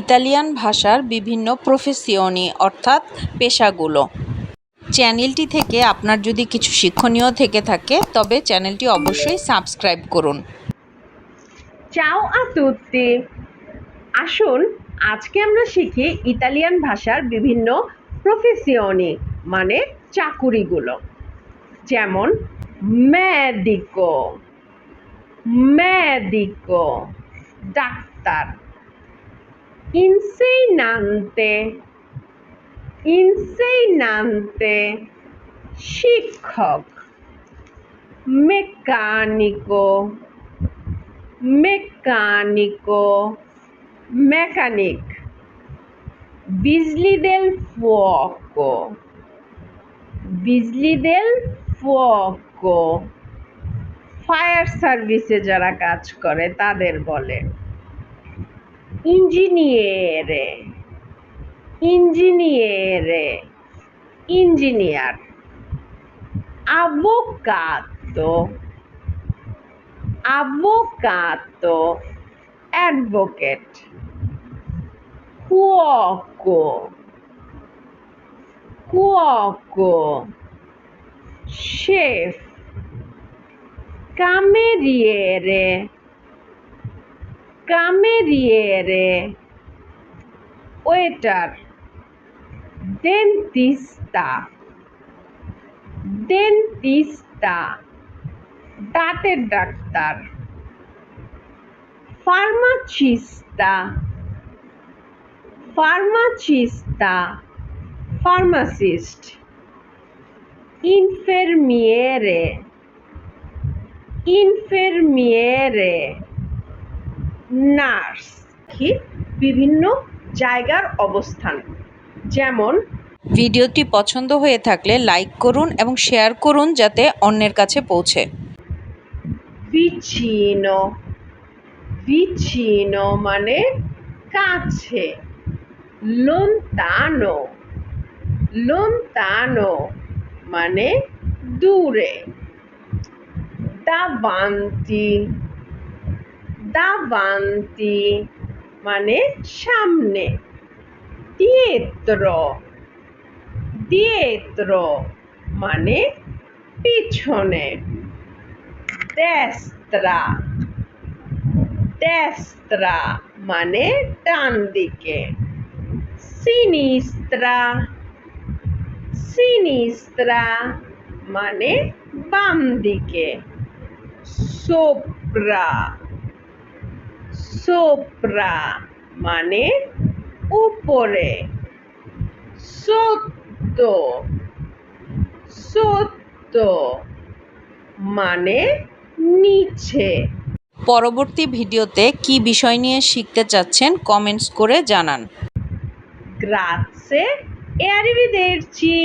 Italian ভাষার বিভিন্ন প্রফেসিওনি, অর্থাৎ পেশাগুলো। চ্যানেলটি থেকে আপনার যদি কিছু শিক্ষণীয় থেকে থাকে, তবে চ্যানেলটি অবশ্যই সাবস্ক্রাইব করুন। চাও আ আসুন, আজকে আমরা শিখি ইতালিয়ান ভাষার বিভিন্ন প্রফেসিওনি মানে চাকুরিগুলো। যেমন, মেডিকো। মেডিকো। ডাক্তার। ইনসেইনান্তে ইনসেইনান্তে শিক্ষক মেকানিকো meccanico mechanic vigili del fuoco vigili del fuoco fire সার্ভিসে যারা কাজ করে তাদের বলে ingegnere, ingegnere, engineer, avvocato, avvocato, advocate, cuoco, cuoco, chef, cameriere, cameriere waiter dentista dentista দাঁতের ডাক্তার ফার্মাচিস্তা ফার্মাচিস্তা ফার্মাসিস্ট ইনফেরমিয়েরে ইনফেরমিয়েরে নার্স কি বিভিন্ন জায়গার অবস্থান। যেমন ভিডিওটি পছন্দ হয়ে থাকলে লাইক করুন এবং শেয়ার করুন যাতে অন্যের কাছে পৌঁছে। vicino vicino মানে কাছে। lontano lontano মানে দূরে। davanti davanti মানে সামনে dietro dietro মানে পিছনে destra destra মানে ডান দিকে sinistra sinistra মানে বাম দিকে sopra sopra মানে উপরে। sotto sotto মানে নিচে। পরবর্তী ভিডিওতে কি বিষয় নিয়ে শিখতে চাচ্ছেন কমেন্টস করে জানান। গ্রাৎসে arrivederci